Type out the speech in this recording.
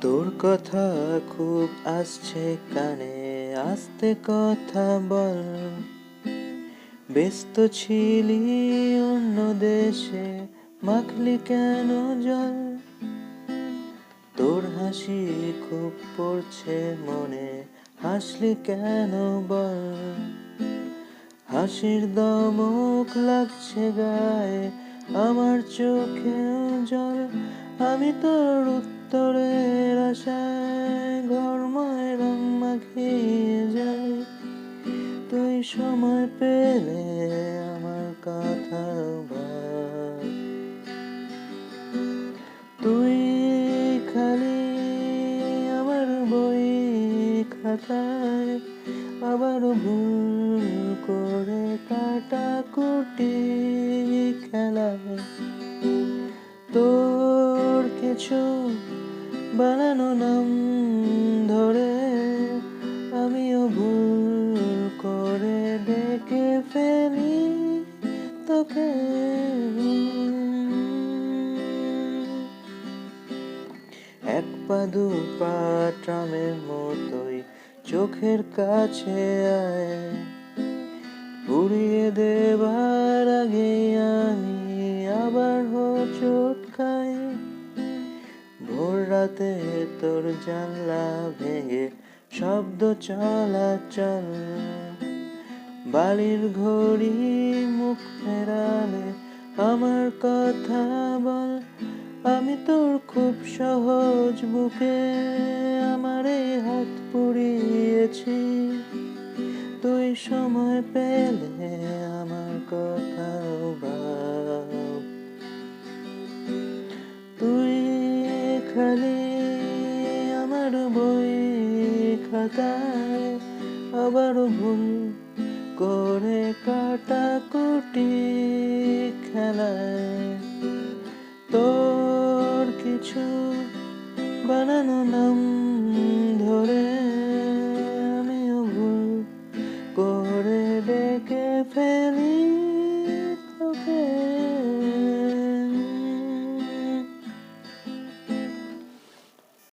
তোর কথা খুব আসছে কানে, আসতে কথা বল। ব্যস্ত ছিলি অন্য দেশে, মাখলি কেন জল? তোর হাসি খুব পড়ছে মনে, হাসলি কেন বল? হাসির দমক লাগছে গায়ে, আমার চোখেও জল। আমি তোর উত্তরের আশায় ঘরময় রং মাখিয়ে যাই তুই সময় পেলে আমার কথা তুই খালি আমার বই খাতায় আবার ভুল করে কাটা কুটি খেলায়। তোর কিছু বানানো নাম ধরে আমিও ভুল করে ডেকে ফেলি তোকে। এক পা, দু পা ট্রামের মতোই চোখের কাছে আয়। উড়িয়ে দেবার আগে রাতে তোর জানলা ভেঙে শব্দ চলাচল। বালির ঘড়ি মুখ ফেরালে আমার কথা বল। আমি তোর খুব সহজ বুকে আমার এই হাত পুড়িয়েছি। তুই সময় পেলে আমার খালি আমার বই খাতায় আবার ভুল করে কাটা কুটি খেলায়। তোর কিছু বানানো নাম